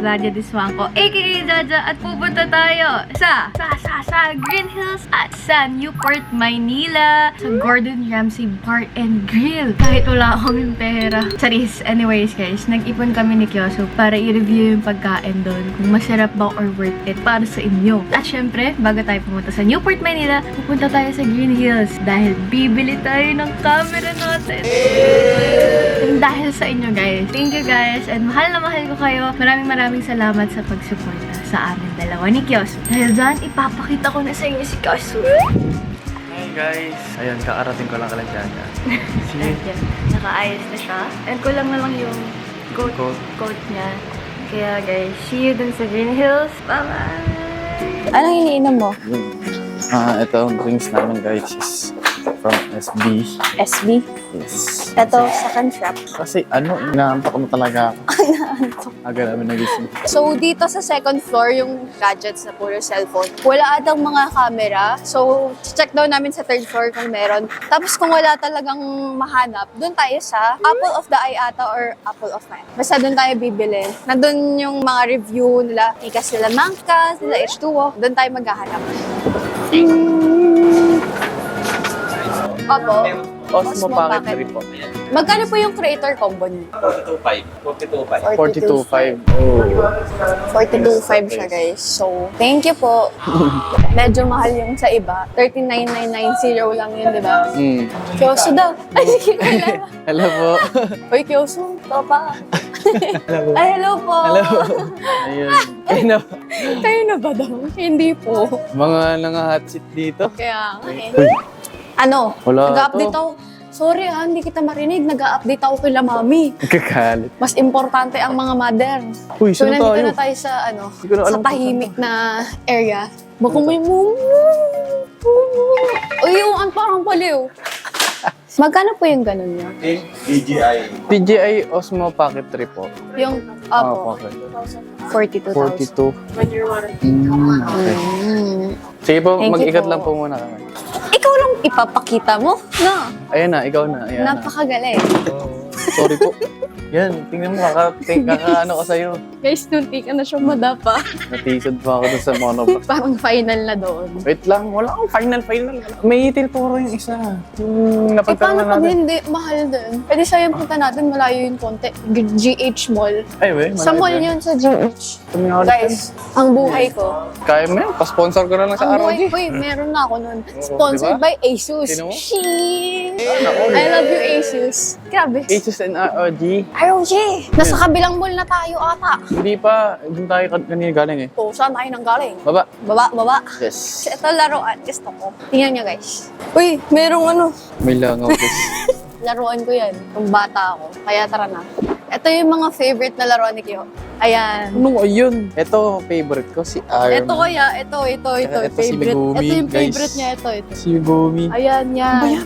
Vladia Diswanko, aka Jaja, at pupunta tayo sa, sa, sa, sa Green Hills at sa Newport, Maynila, sa Gordon Ramsay Bar and Grill. Kahit wala akong pera. Charis, anyways guys, nag-ipon kami ni Kyoso para i-review yung pagkain doon, kung masarap ba or worth it para sa inyo. At syempre, bago tayo pumunta sa Newport, Maynila, pupunta tayo sa Green Hills dahil bibili tayo ng camera natin. And dahil sa inyo guys. Thank you guys. And mahal na mahal ko kayo. Maraming maraming salamat sa pagsuporta sa amin dalawa ni Kyoso. Dahil dyan, ipapakita ko na sa inyo si Kyoso. Hi guys! Ayun, kakarating ko lang kala dyan. See? Nakaayos na siya. And kulang na lang yung coat, Coat. coat niya. Kaya guys, see you dun sa Green Hills. Bye-bye! Anong iniinom mo? Ah, ito ang drinks namin guys is from SB. SB? Yes. Ito, second shop. Kasi ano, inaantok mo talaga ako. Aga namin nagising. So, dito sa second floor, yung gadgets na puro cellphone. Wala atang mga camera. So, check daw namin sa third floor kung meron. Tapos kung wala talagang mahanap, doon tayo sa Apple of the Eye ata or Apple of Eye. Basta doon tayo bibili. Nandun yung mga review nila. Ikas nila Mangkas, nila H2O. Doon tayo maghahanap. Opo. Osmo Pocket 3 po. Magkano po yung creator combo niyo? 42.5. 42.5. Oh. 42.5 siya guys. So, thank you po. Medyo mahal yung sa iba. 39,990 lang yun, di ba? Mm. Kyoso daw. Ay, hindi ko. Hello po. Uy, Kyoso, papa. Ay, hello po. Hello. Ayun. Ayun na. Kayo na ba daw? Hindi po. Mga nanga-hot seat dito. Kaya nga eh. Ano? Wala Nag-update to. ako. Sorry ha, hindi kita marinig. Nag-update ako kila mami. Kakalit. Mas importante ang mga mother. Uy, So, saan nandito tayo? na tayo sa, ano, ko na sa kung tahimik na area. Baka may mumu. Uy, yung an parang paliw. Magkano po yung ganun niya? DJI. Osmo Pocket 3 po. Yung, Ah, opo, pocket. 42,000. 42. Mm, okay. Mm. Sige po, Thank you mag-ikat po. lang po muna kami. Ipapakita mo? No. Ayan na, ikaw na. Ayan na. Napakagaling. Sorry po. Yan, tingnan mo, kaka, ting, kaka ano ko sa'yo. Guys, nunti ka na siya madapa. Natisod pa ako dun sa monoblock. Parang final na doon. Wait lang, wala akong final, final. May itil po yung isa. Yung Eh, napagtanong paano pag natin. hindi? Mahal din. Pwede sayang punta natin, malayo yung konti. G- GH Mall. Ay, we, Sa mall yun, sa GH. Guys. Guys, ang buhay ko. Kaya mo yan, pa-sponsor ko na lang sa Ang ROG. buhay ko, eh, meron na ako nun. Sponsored diba? by Asus. Sino I love you, Asus. Grabe. Asus and ROG. ROG. Nasa kabilang mall na tayo ata. Hindi pa, doon tayo kan- kanina galing eh. O, saan tayo nang galing? Baba. Baba, baba. Yes. Ito laruan. Gusto ko. Tingnan nyo, guys. Uy, merong ano. May langaw, guys. Laruan ko yan. Kung bata ako. Kaya tara na. Ito yung mga favorite na laruan ni Kyo. Ayan. ano ayun? Ito, favorite ko, si Iron Ito kaya, ito, ito, ito. Tsaka ito si favorite. Megumi, ito yung guys. favorite niya, ito, ito. Si Gomi. Ayan, yan.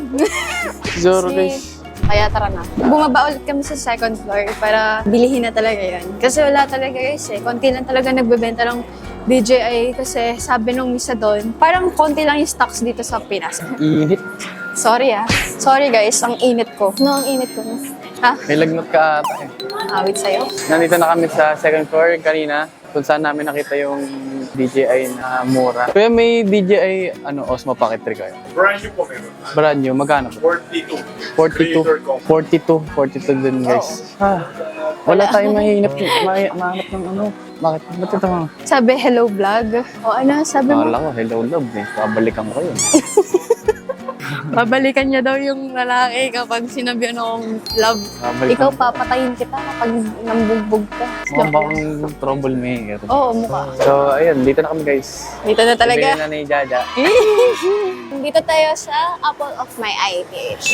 Zoro, Kasi- guys. Kaya tara na. Bumaba ulit kami sa second floor para bilihin na talaga yan. Kasi wala talaga guys eh. Konti lang talaga nagbebenta ng DJI kasi sabi nung misa doon, parang konti lang yung stocks dito sa Pinas. Init. Sorry ah. Sorry guys, ang init ko. No, ang init ko. May lagnat ka ata eh. Awit sa'yo? Nandito na kami sa second floor kanina kung saan namin nakita yung DJI na mura. Kuya, may DJI ano, Osmo Pocket 3 kayo. Brand new po meron. Brand new, magkano po? 42. 42. Creator combo. 42. 42 din guys. Ah, wala tayong mahinap, ma mahanap ng ano. Bakit? Ba't ito mga? Sabi, hello vlog. O ano, sabi mo, Akala ko, hello love eh. Babalikan ko yun. babalikan niya daw yung lalaki kapag sinabihan akong love. Babalikan Ikaw, papatayin kita kapag nambugbog ka. Mukhang bang troublemaker. Oo, mukha. So, ayun, dito na kami guys. Dito na talaga. Bibili na ni Jaja. Dito tayo sa Apple of My Eye.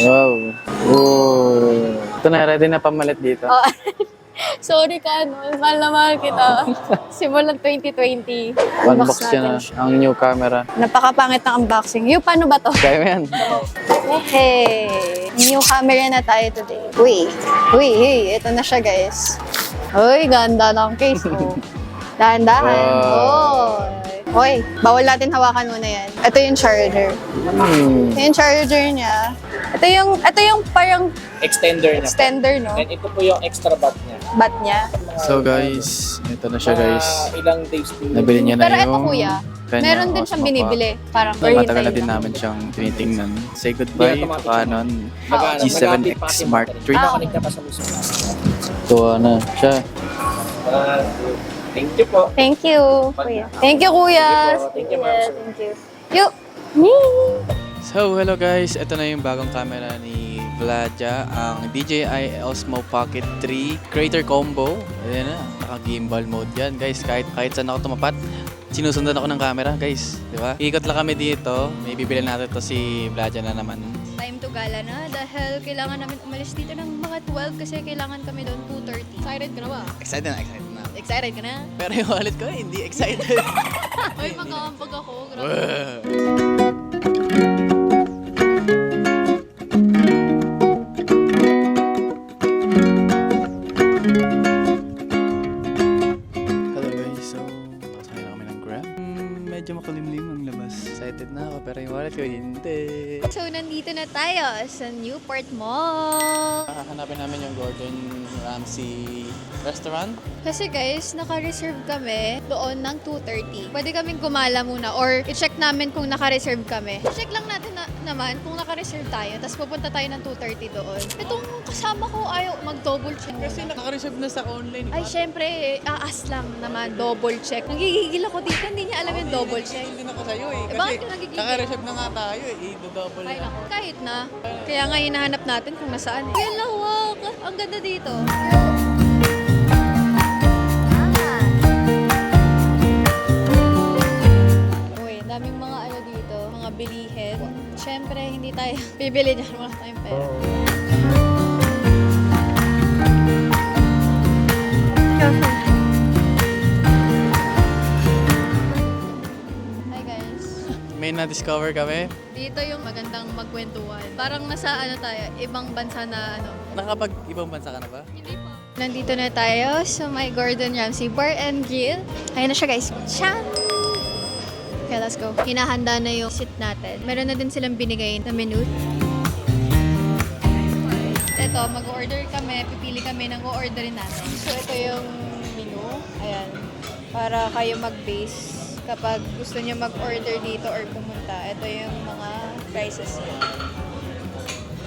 Wow. Oh. Ito na, ready na pamalit dito. Oh, sorry ka, no? Mahal na mahal kita. Simulan 2020. Unbox siya na natin ang new camera. Napakapangit ng unboxing. Yung paano ba to? Kaya mo yan. Hey! New camera na tayo today. Uy! Uy, hey! Ito na siya, guys. Uy, ganda ng case ko. Dahan-dahan. Wow. Oh. Okay, bawal natin hawakan muna yan. Ito yung charger. Hmm. Ito yung charger niya. Ito yung, ito yung parang extender niya. extender, no? And ito po yung extra bat niya. Bat niya. So guys, ito na siya guys. Mga ilang days po. Nabili niya na Pero yung... ito kuya, kanya, meron din siyang Osmo pa. binibili. Parang Matagal na din lang. namin siyang tinitingnan. Say goodbye Hindi, to automatic Canon Mag- G7X mag-update Mark pa III. kasi Nakakonect na pa sa mismo. Tuwa na siya. Ah, Thank you po. Thank you, kuya. Thank you, kuya. Thank you, ma'am. Yeah, Thank you. Yee! So, hello guys. Ito na yung bagong camera ni Vladja. Ang DJI Osmo Pocket 3 Creator Combo. Ayan na. Naka-gimbal mode yan. Guys, kahit, kahit saan ako tumapat, sinusundan ako ng camera, guys. Di ba? Ikot lang kami dito. May bibili natin to si Vladja na naman. Time to gala na dahil kailangan namin umalis dito ng mga 12 kasi kailangan kami doon 2.30. Excited ka na ba? Excited na, excited. Excited ka na? Pero yung wallet ko, hindi excited. Ay, mag-aambag ako. Grabe. Hello guys, so nakasakay na kami ng Grab. Mm, medyo makulimlim ang labas. Excited na ako pero yung wallet ko hindi. So, nandito na tayo sa Newport Mall. Hanapin namin yung Gordon Ramsay restaurant. Kasi guys, naka-reserve kami doon ng 2.30. Pwede kaming gumala muna or i-check namin kung naka-reserve kami. I-check lang natin na, naman kung naka-reserve tayo, tapos pupunta tayo ng 2.30 doon. Itong kasama ko ayaw mag-double check. Kasi naka-reserve na sa online. Ay, syempre, aas lang naman, double check. Nagigigil ako dito, hindi niya alam yung double check. din ako sa'yo eh. Eh, bakit ka nagigigil? naka-reserve na nga tayo eh. I-double Ay, na. nako. Kahit na. Kaya nga hinahanap natin kung nasaan. Eh. Kaya lawak. Ang ganda dito. Bilihin. Siyempre, hindi tayo bibili dyan. Wala tayong pera. Hi guys. May na-discover kami. Dito yung magandang magkwentuhan. Parang nasa ano tayo, ibang bansa na ano. Nakapag ibang bansa ka na ba? Hindi pa. Nandito na tayo sa my Gordon Ramsay Bar and Grill. Ayun na siya guys. Chan! Okay, let's go. Hinahanda na yung seat natin. Meron na din silang binigay na menu. Ito, mag-order kami. Pipili kami ng o-orderin natin. So, ito yung menu. Ayan. Para kayo mag-base kapag gusto niyo mag-order dito or pumunta. Ito yung mga prices niya.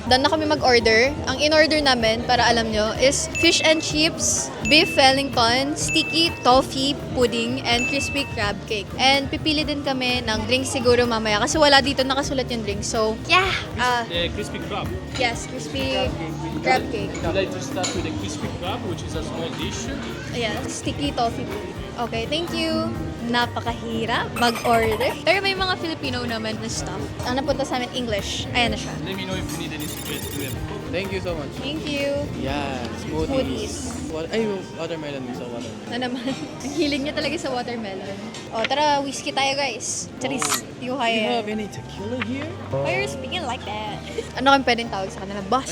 Doon na kami mag-order. Ang in-order namin, para alam nyo, is fish and chips, beef wellington, sticky toffee pudding, and crispy crab cake. And pipili din kami ng drinks siguro mamaya kasi wala dito nakasulat yung drinks. So, yeah! Uh, The crispy crab. yes, crispy crab cake. I'd like to start with the crispy crab, which is a small dish. Ayan, sticky toffee pudding. Okay, thank you. Napakahirap mag-order. Pero may mga Filipino naman na stuff. Ang napunta sa amin, English. Ayan na siya. Let me know if you need any suggestions. Thank you so much. Thank you. Yeah, Smoothies. smoothies. What, ay, watermelon. Gusto ko watermelon. Na naman. Ang hiling niya talaga sa watermelon. O, tara, whiskey tayo, guys. Charis. Do you kaya. have any tequila here? Why are you speaking like that? ano kang pwedeng tawag sa kanila? Boss.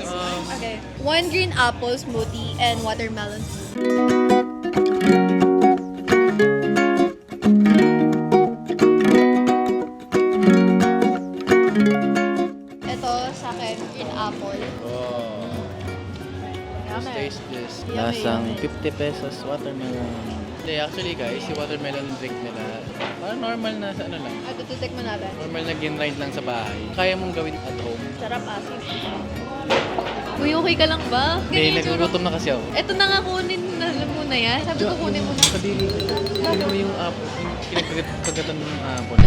Um, Okay. One green apple smoothie and watermelon smoothie. 50 pesos watermelon. Hindi, actually guys, yung watermelon drink nila, parang normal na sa ano lang. At itutik mo natin. Normal na gin-ride lang sa bahay. Kaya mong gawin at home. Sarap asin. Uy, okay ka lang ba? Hindi, nagugutom na kasi ako. Ito na nga kunin na alam mo na yan. Sabi ko kunin mo na. Kadili. Ano mo yung apple, yung pinagkagatan mo ng apple.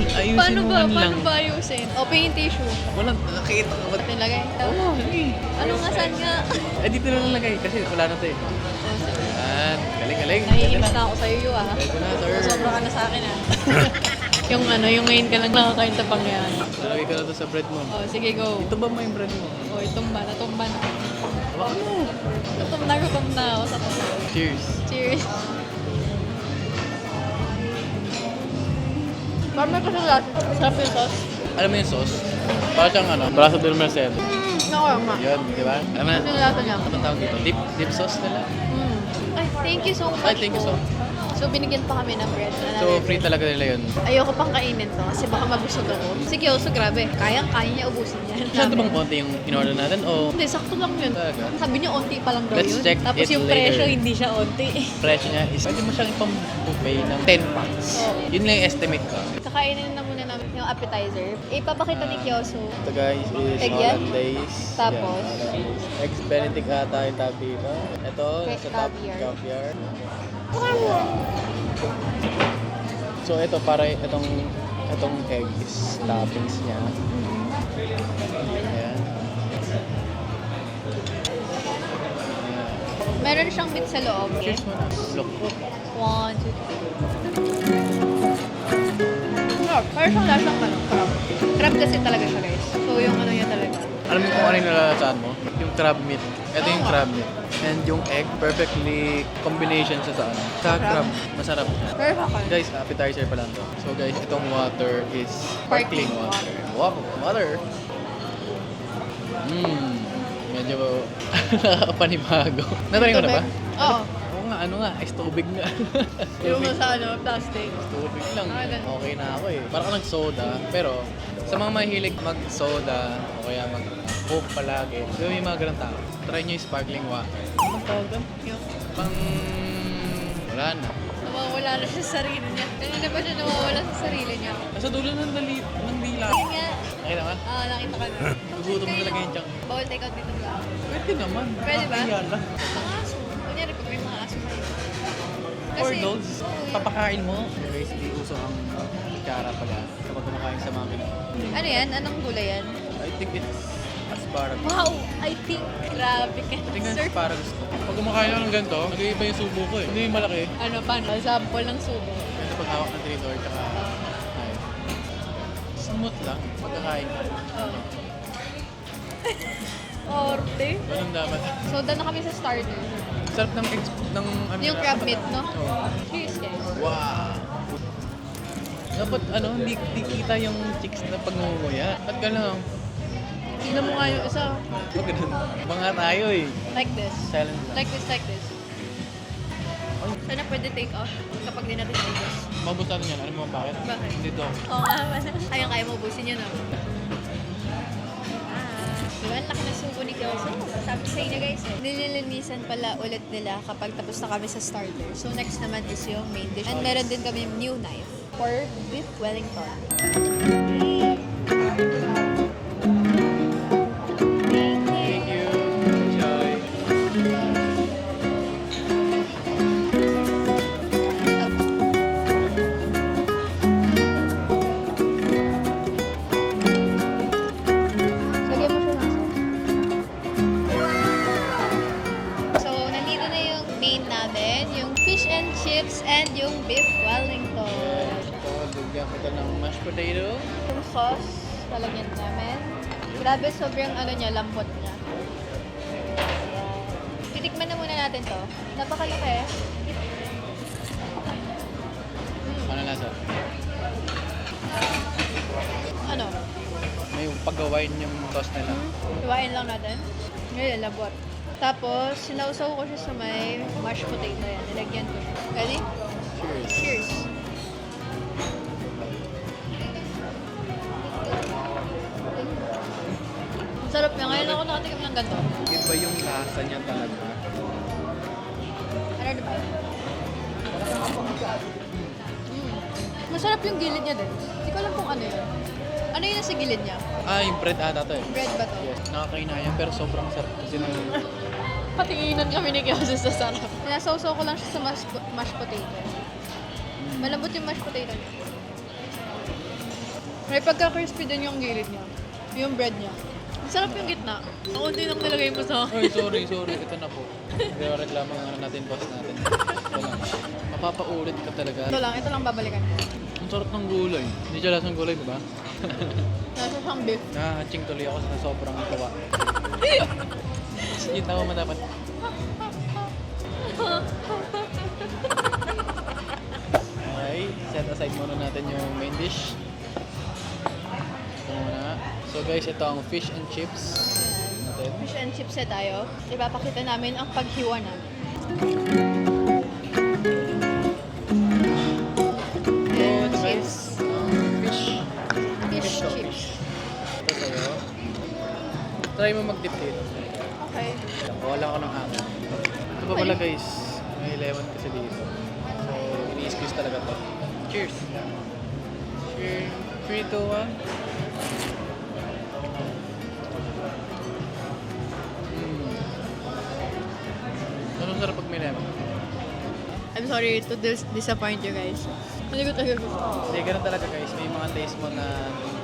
Ayusin Paano mo ba? lang. Paano ba ayusin? O, pingin tissue. Walang nakita ko. Ba't nilagay? Oo, sige. Ano nga saan nga? Eh, dito na lang lagay kasi wala na to eh. Yan. Galing, galing. Naiinis na ako sa'yo yun ah. Pwede na, sir. Sobra ka na sa akin ah. yung ano, yung ngayon ka lang nakakain sa pangyan. Lagay ko na to sa bread mo. O, sige go. Ito ba mo yung bread mo? O, itumba na, tumba na. Mo. Gutom na, gutom na ako sa to. Cheers. Cheers. Parang may kasalat. Sarap yung sauce. Alam mo yung sauce? Parang siyang ano, braso del Mercedes. Mm, nakarama. Yun, di ba? Alam mo na, Ano yung lasa niya? ano tawag dito? Dip, dip sauce nila. Mm. Ay, thank you so much Ay, thank you so po. much. So, binigyan pa kami ng bread. na So, free talaga nila yun. Ayoko pang kainin to kasi baka mabusog ako. Si Kyoso, grabe. Kayang-kaya niya ubusin yan. Masyado bang konti yung in-order natin? O Hindi, sakto lang yun. Talaga? Sabi niya, onti pa lang daw Let's yun. check Tapos it yung later. presyo, hindi siya onti. presyo niya is pwede mo siyang ipang buffet ng 10 packs. Oo. Yun lang yung estimate ko. Kakainin na muna namin yung appetizer. Ipapakita ni Kyoso. Ito guys is Egg yan? Hollandaise. Tapos? Yan, Hollandaise. Eggs Benedict ata yung dito. Ito, Okay, sa top caviar. caviar. So ito para itong itong egg is toppings niya. Ayan. Meron siyang meat sa loob. Cheers mo na. Look po. One, two, three. Crab. Parang siyang lasang ano, crab. Crab kasi talaga siya guys. So yung ano niya talaga. Alam mo kung ano yung nalalasaan mo? Yung crab meat. Ito yung crab meat. And yung egg, perfectly combination siya sa ano. Sa crab. Masarap. Pero bakal. Guys, appetizer pa lang to. So guys, itong water is Sparkling water. Wow, water. Mmm. Medyo nakakapanibago. Natry ko na ba? Oo. Oo nga, ano nga, ice tubig nga. Yung tubig. sa ano, plastic. Tubig lang. Ah. Okay na ako eh. Parang ka nag-soda. Pero sa mga mahilig mag-soda o kaya mag-coke palagi, so may mga ganun tao. Try nyo yung sparkling water. Anong tawag? Yung Pang... Wala na. nawawala na sa sarili niya. Kanina ba siya nawawala sa sarili niya? Nasa dulo ng, dali, ng dila. Yun nga. Nakita ka? Ah, nakita ka na. Nagutom mo talaga yung chunk. Bawal take out dito ba? Pwede naman. Pwede ba? Kaya lang. Mga aso. Kunyari pag may mga aso kayo. For those, oo, yun. papakain mo. Guys, di uso ang kutsara pala kapag kumakain sa makina. Ano yan? Anong gulay yan? I think it's asparagus. Wow! I think grabe ka. Tingnan Sir, asparagus ko. Pag kumakain ako ng ganito, nag-iiba yung subo ko eh. Hindi yung malaki. ano paano? Sample ng subo. Ganito pag hawak ng trinidor, tsaka ay, smooth lang pagkakain. Oh. Orte. Ganun dapat. So, doon na kami sa starter. Sarap ng eggs, ng ano Yung crab meat, no? Oo. Cheers, guys. Wow! Dapat ano, hindi, hindi kita yung chicks na pag-ngunguya. Ba't ka lang? Tingnan mo nga yung isa. Huwag ganun. Mga tayo eh. Like this. Silent lang. Like this, like this. Sana pwede take off kapag di natin naubos. Mabos natin yan. Alam mo bakit? Bakit? Hindi to. Oo nga, kaya kaya mo ubusin yun, ah. Diba, ang laki ng subo ni Kelso. Sabi sa inyo guys eh. Nililinisan pala ulit nila kapag tapos na kami sa starter. So next naman is yung main dish. And meron din kami new knife for beef wellington. Thank natin to. Napakalaki. Ano lasa? Ano? May paggawain yung sauce nila. Iwain lang natin. Ngayon, labot. Tapos, sinausaw ko siya sa may mashed potato yan. Nilagyan ko siya. Ready? Cheers. Cheers! Ang sarap niya. Ngayon ako nakatikim ng ganito. Iba yung lasa niya talaga. Mm. Masarap yung gilid niya din. Hindi ko alam kung ano yun. Ano yun nasa gilid niya? Ah, yung bread ata to eh. Bread ba to? Yes, nakakainayan pero sobrang sarap kasi ng Patinginan kami ni Kiyosa sa sarap. Sinasawsaw ko lang siya sa mashed, mashed potato. Malambot yung mashed potato niya. May pagka-crispy din yung gilid niya. Yung bread niya. Ang sarap yung gitna. Ang unti nang nilagay mo sa Ay, sorry, sorry. Ito na po. Pero reklamo ng ano natin, boss natin. Ito lang. Mapapaulit ka talaga. Ito lang, ito lang babalikan ko. Ang sarap ng gulay. Hindi siya lasang gulay, di ba? Nasa siyang beef. Nakaching tuloy ako sa sobrang tuwa. Yung tawa mo dapat. Okay, set aside muna natin yung main dish. Ito muna. So guys, ito ang fish and chips natin. Fish and chips na tayo. Ipapakita namin ang paghiwa namin. Try mo mag-dip dito. Okay. Wala ako ng hangin. Ito pa pala guys, may lemon kasi dito. So, ini-squeeze talaga to. Cheers! Cheers! 3, 2, 1. Mm. Ano sarap pag may lemon? I'm sorry to dis- disappoint you guys. Hindi ko talaga gusto. Hindi, ganun talaga guys. May mga taste mo na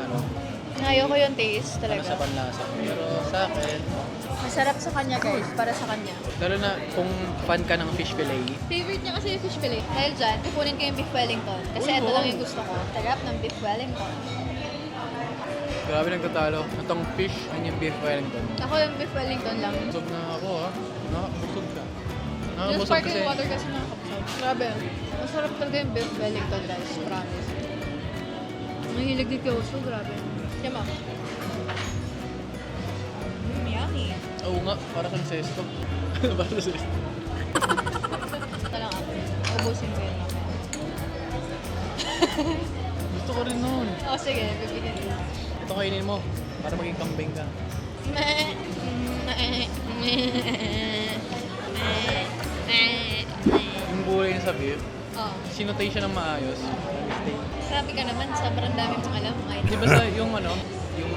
ano, Ayaw ko yung taste ano talaga. sa panlasa. Pero sa akin, Masarap sa kanya guys, para sa kanya. lalo na kung fan ka ng fish fillet, Favorite niya kasi yung fish fillet. Dahil dyan, kukunin ko yung beef wellington. Kasi Uy, ito wow. lang yung gusto ko. Sarap ng beef wellington. grabe nagtatalo. Itong fish and yung beef wellington. Ako yung beef wellington lang. Busog na ako ha. Nakakabusog ka. Yung Nakakabusog sparkling kasi. water kasi nakakapsaw. Grabe. Masarap talaga yung beef wellington guys. Promise. Mahilig din ko. So, grabe. Yama. Mm, yummy. Oo nga, para sa sesto. para sa sesto. Ito lang ako. Ubusin ko yun mamaya. Gusto ko rin nun. Oh, sige. Bibigyan ko. Ito kainin mo. Para maging kambing ka. Yung gulay niya sa beef, Oh. sinutay siya ng maayos. Sabi ka naman, sobrang dami mong alam. Ay, Di ba sa yung ano, yung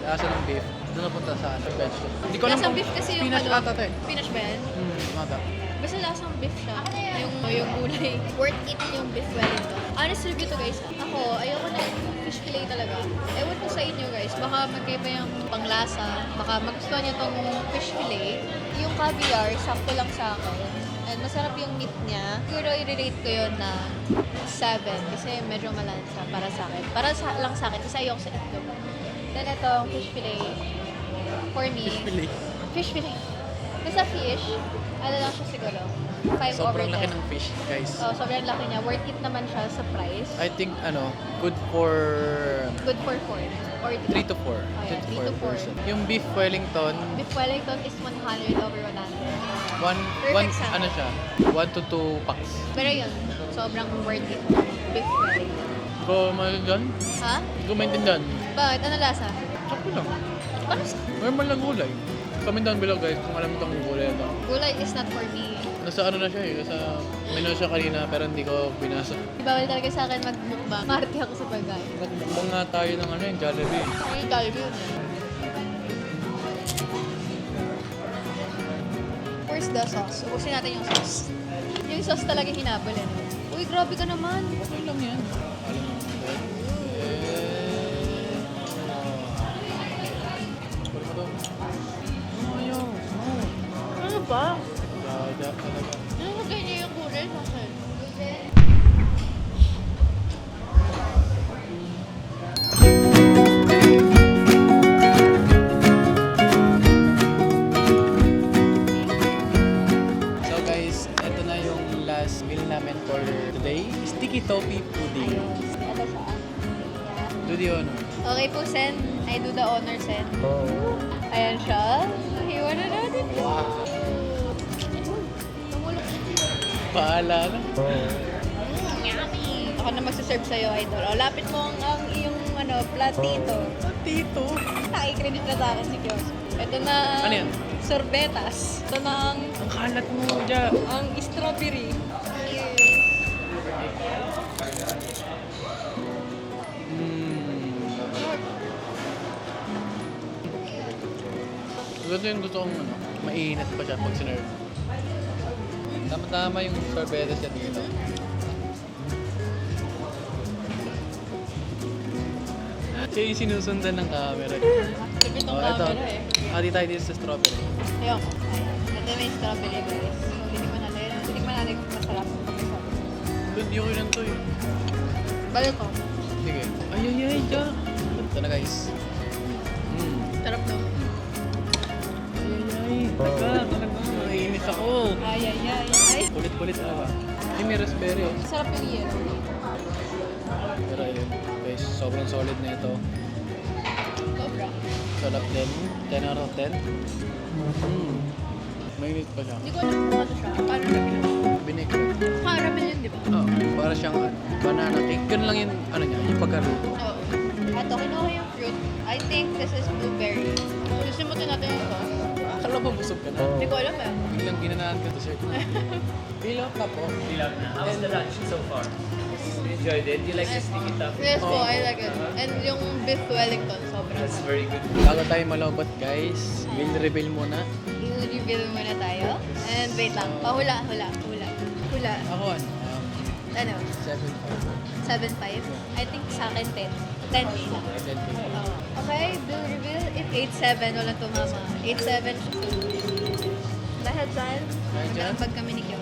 lasa ng beef, doon napunta sa sa vegetable. Hindi ko alam Lasang kung beef kasi yung spinach ano, ata to eh. Spinach ba yan? Hmm, ata. Basta lasang beef siya. Yung, yung gulay. Worth it yung beef wellington. Honest review to guys. Ako, ayoko na yung fish fillet talaga. Ewan ko sa inyo guys. Baka magkaiba yung panglasa. Baka magustuhan niyo tong fish fillet. Yung caviar, sakto lang sa akin. And masarap yung meat niya. Siguro i-relate ko yun na 7 kasi medyo malansa para sa akin. Para sa, lang sa akin kasi ayoko sa itlog. Then itong fish fillet, for me, Fish fillet. Fish fillet. Kasi sa fish, ano lang siya siguro. 5 over Sobrang 10. laki ng fish, guys. Oh, sobrang laki niya. Worth it naman siya sa price. I think, ano, good for Good for 4. Or 3 to 4. yeah, 3 three to four. person. Yung beef Wellington, Beef Wellington is 100 over 100. one, Perfect one, sa ano siya, 1 to 2 packs. Pero yun, sobrang worth it. Beef Wellington. Ko maintindihan? Ha? Ko maintindihan. Bakit? Ano lasa? Sakto lang. Ano Normal lang gulay. Comment down below guys kung alam mo itong gulay na to. Gulay is not for me. Nasa ano na siya eh, nasa menu siya kanina pero hindi ko binasa. Ibawal talaga sa akin magmukbang. Marte ako sa pagkain. Magmukbang nga tayo ng ano yung Jollibee. Ay, Jollibee. Where's the sauce? Ubusin natin yung sauce. Yung sauce talaga hinabol eh. Uy, grabe ka naman. Okay lang yan. Sorbetas. Ito na ang, kalat mo, Ja. ang strawberry. Gusto yung gusto kong ano, mainit pa siya pag sinerve. Tama-tama yung sorbetes niya dito. Siya yung sinusundan ng camera. Sabi itong Oh, ito. camera eh. Ati tayo dito sa strawberry. Ayoko. Ito may strawberry guys. Tinikman natin. Tinikman natin kung masarap. Hindi ko yun to eh. Balik ko. Sige. Ay, ay, ay, ja. Ito na guys. Mm. Sarap no? Ay, ay, ay. Taga, talaga. Naiinis ako. Ay, ay, ay, ay. Kulit-kulit talaga. Ay, may raspberry. Sarap yung yellow. Pero ayun, guys, sobrang solid na ito. Sarap din. 10 out of 10. Mm. Mainit pa siya. Hindi ko alam kung ano siya. Paano na ginawa? Binigyan. Caramel yun, di ba? Oo, para siyang ano, banana cake. Ganun lang yung, ano niya, yung pagkaluto. Oo. Ito, kinuha yung fruit. I think this is blueberry. Susimutin natin ito. Akala mo busog ka na. Hindi ko alam eh. Biglang ginanahan ka to, sir. Fill up na po. How's the lunch so far? Enjoyed it? You like the sticky toffee? Yes po, I like it. And yung beef Wellington, sobrang. That's very good. Bago tayo malobot, guys. Bill reveal muna. I-reveal muna tayo. And wait lang. Pahula, hula, hula. Hula. Ako ano? Um, Ano? 7 7.5? I think sa akin 10. 10 lang. Oo. Okay, bill reveal. If 8.7, walang tumama. 8.7 siya. Dahil dyan, Dahil dyan? kami ni Kiyos.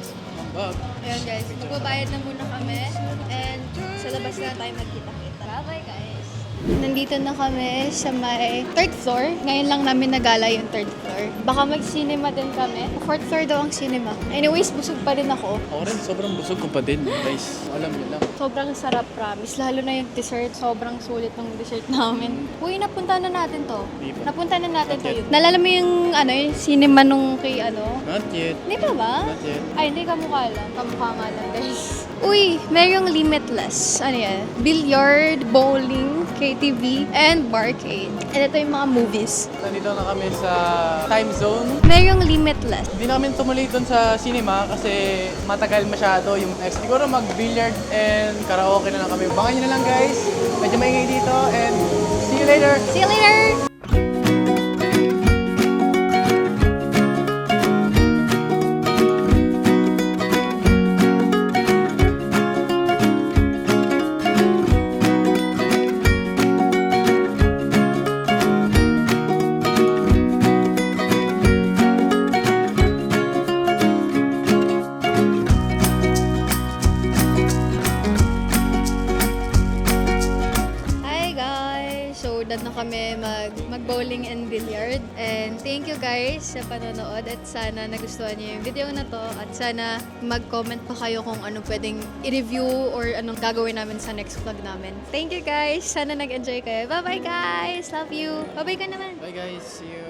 Bag. Ayun guys, magbabayad na muna kami. And sa labas na tayo magkita-kita. Bye-bye guys! Nandito na kami sa may third floor. Ngayon lang namin nagala yung third floor. Baka mag-cinema din kami. Fourth floor daw ang cinema. Anyways, busog pa rin ako. Ako rin, sobrang busog ko pa din, guys. Alam niyo lang. Sobrang sarap, promise. Lalo na yung dessert. Sobrang sulit ng dessert namin. Uy, napunta na natin to. Di ba? Napunta na natin Not to. Nalala mo yung, ano, yung cinema nung kay, ano? Not yet. Hindi pa ba? Not yet. Ay, hindi ka mukha lang. Kamukha nga lang, guys. Uy, merong limitless. Ano yan? Billiard, bowling, KTV, and barcade. And ito yung mga movies. Nandito na kami sa time zone. Merong limitless. Hindi namin tumuloy doon sa cinema kasi matagal masyado yung next. Siguro mag-billiard and karaoke na lang kami. Bangan nyo na lang guys. Medyo maingay dito and see you later. See you later! Sana nagustuhan niyo yung video na to at sana mag-comment pa kayo kung anong pwedeng i-review or anong gagawin namin sa next vlog namin. Thank you guys! Sana nag-enjoy kayo. Bye-bye guys! Love you! Bye-bye ka naman! Bye guys. See you